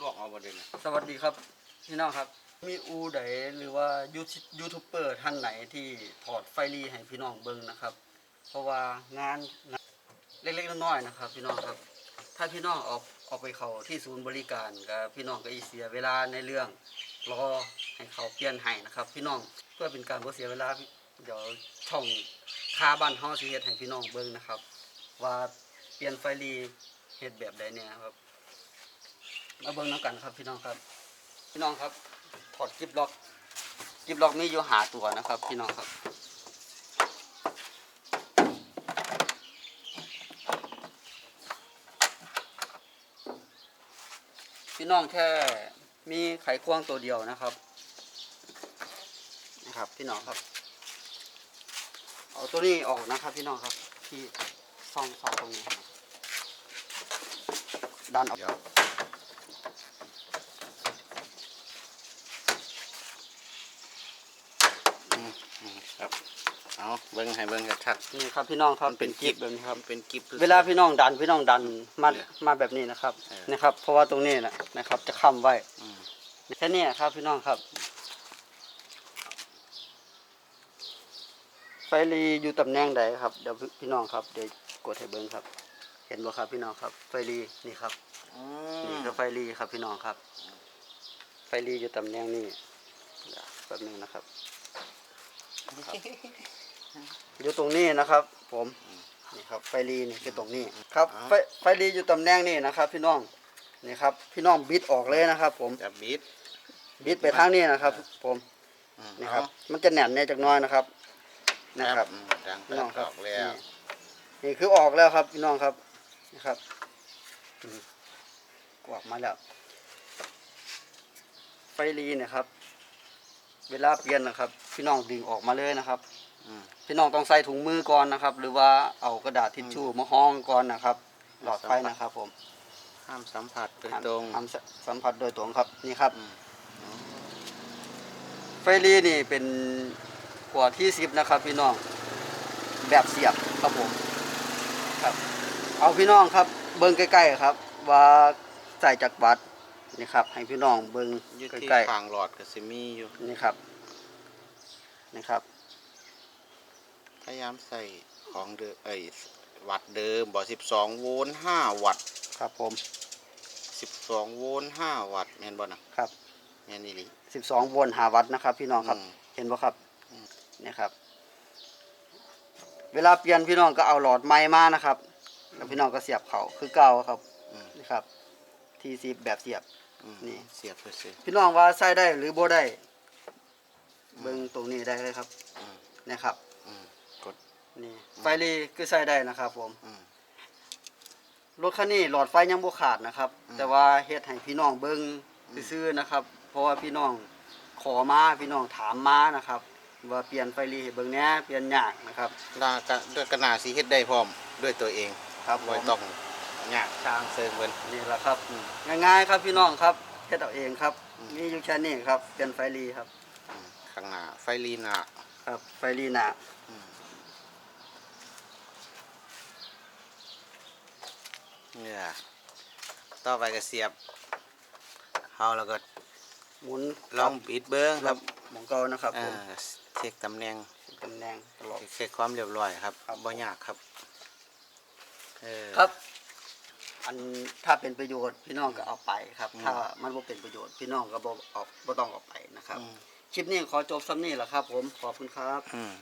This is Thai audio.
ลวกเอาบ่ได้นสวัสดีครับพี่น้องครับ มีอูใดหรือว่ายูทูยูทูบเบอร์ท่านไหนที่ถอดไฟรีให้พี่น้องเบิ่งนะครับ เพราะว่างานเล็กๆน้อยๆนะครับ พี่น้องครับ ถ้าพี่น้องออกออกไปเขาที่ศูนย์บริการก็พี่น้องก็อีเสียเวลาในเรื่องรอให้เขาเปลี่ยนให้นะครับ พี่น้องเพื่อเป็นการบ่เสียเวลาเดี๋ยวช่องคาบ้านเฮาสิเฮ็ดให้พี่น้องเบิ่งนะครับ ว่าเปลี่ยนไฟรีเฮ็ดแบบใดเนี่ยครับ มาเบิ่งน้ำกันครับพี่น้องครับ พี่น้องครับถอดกิบล็อกกิบล็อกมีอยู่หาตัวนะครับ พี่น้องครับพี่น้องแค่มีไขควงตัวเดียวนะครับ นะครับ พี่น้องครับ เอาตัวนี้ออกนะครับ พี่น้องครับที่ซ่องซ่องตรงนี้ดันออก เดี๋ยวอืมอืมครับเอาเบิ่งให้เบิ่งชัดนี่ครับพี่น้องครับมันเป็เป็นนกิบกิ๊บแบบนี้ครับ ๆเป็นกิบเวลาพี่น้องดันพี่น้องดันมาเนี่ยมาแบบนี้นะครับเออ นะครับ เพราะว่าตรงนี้นะนะครับ จะค้ำไว้อืมแค่นี้ครับ พี่น้องครับ ไฟรีอยู่ตำแหน่งใดครับเดี๋ยวพี่น้องครับเดี๋ยวกดให้เบิ้งครับ เห็นบ่ครับพี่น้องครับ ไฟรีนี่ครับ อืนี่มคือไฟรีครับพี่น้องครับ ไฟรีอยู่ตำแหน่งนี้เดี๋ยวแป๊บหนึงนะครับ อยู่ตรงนี้นะครับ ผมนี่ครับไฟรีนี่คือตรงนี้ครับไฟไฟรีอยู่ตำแหน่งนี้นะครับ พี่น้องนี่ครับ พี่น้องบิดออกเลยนะครับ ผมจะบิดบิดไปทางนี้นะครับ ผมอืมนี่ครับเอามันจะแหน่นเนี่ยจากหน้อยนะครับ นะครับอืมดังพี่น้องครับออกแล้วนี่นี่คือออกแล้วครับ พี่น้องครับนะครับอืมออกมาแล้วไฟรีเนี่ยครับ เวลาเปลี่ยนนะครับ พี่น้องดึงออกมาเลยนะครับอืมพี่น้องต้องใส่ถุงมือก่อนนะครับ หรือว่าเอากระดาษทิชชู่มาห้องก่อนนะครับ หลอดไฟนะครับผมห้ามสัมผัสโดยห้ามตรงห้ามสัมผัสโดยตรงครับนี่ครับอืมไฟรีนี่เป็นขวดที่สิบนะครับ พี่น้องแบบเสียบครับผมครับ เอาพี่น้องครับ เบิ้งใกล้ๆครับ ว่าใส่จากบัตร นี่ครับ ให้พี่น้องเบิ้งอยู่ที่ใกล้ข้างหลอดก็สิมีอยู่ๆนี่ครับ นี่ครับ พยายามใส่ของเดิมเอ้ยวัดเดิมบ่12โวลต์5วัตต์ครับผม12โวลต์5วัตต์แม่นบ่นะครับ แม่นอีหลีสิบสองโวลต์หาวัตต์นะครับ พี่น้องครับ อืม เห็นบ่ครับอืมนี่ครับ เวลาเปลี่ยนพี่น้องก็เอาหลอดไม้มานะครับ แล้วพี่น้องก็เสียบเขาคือเก่าครับอืมนี่ครับ ที่สิบแบบเสียบอืมนี่เสียบไปซื้อพี่น้องว่าใส่ได้หรือบ่ได้ เบิ่งตรงนี้ได้เลยครับอืมนะครับ อืมกดนี่ไฟรีคือใส่ได้นะครับ ผม อืม รถคันนี้หลอดไฟยังบ่ขาดนะครับ อืม แต่ว่าเฮ็ดให้พี่น้องเบิ่งซื่อๆนะครับ เพราะว่าพี่น้องขอมาพี่น้องถามมานะครับ ว่าเปลี่ยนไฟรีให้เบิ่งแหน่เปลี่ยนยากนะครับ ลากะด้วยกระนาสีเฮ็ดได้พร้อมด้วยตัวเองครับผบ่มต้อง ยากทางเซิงเพิ่นนี่แหละครับ ง่ายๆครับพี่น้องครับเฮ็ดเอาเองครับอืมมีอยู่แค่นี้ครับเปลี่ยนไฟรีครับอืมข้างหน้าไฟลีหน้าครับไฟรีหน้าอืมเนี่ยต่อไปก็เสียบเฮาแล้วก็หมุนลองปิดเบิ้งครับหมองเก่านะครับเอผมอเช็คตำแหน่ง ตำแหน่งตลอด เช็คความเรียบร้อยครับครับบ่ยากครับเออครับ อันถ้าเป็นประโยชน์พี่น้องก็เอาไปครับอืมถ้ามันบ่เป็นประโยชน์พี่น้องก็บ่เอาบ่ต้องเอาไปนะครับอืมคลิปนี้ขอจบซ้ำนี่แหละครับ ผมขอบคุณครับอืม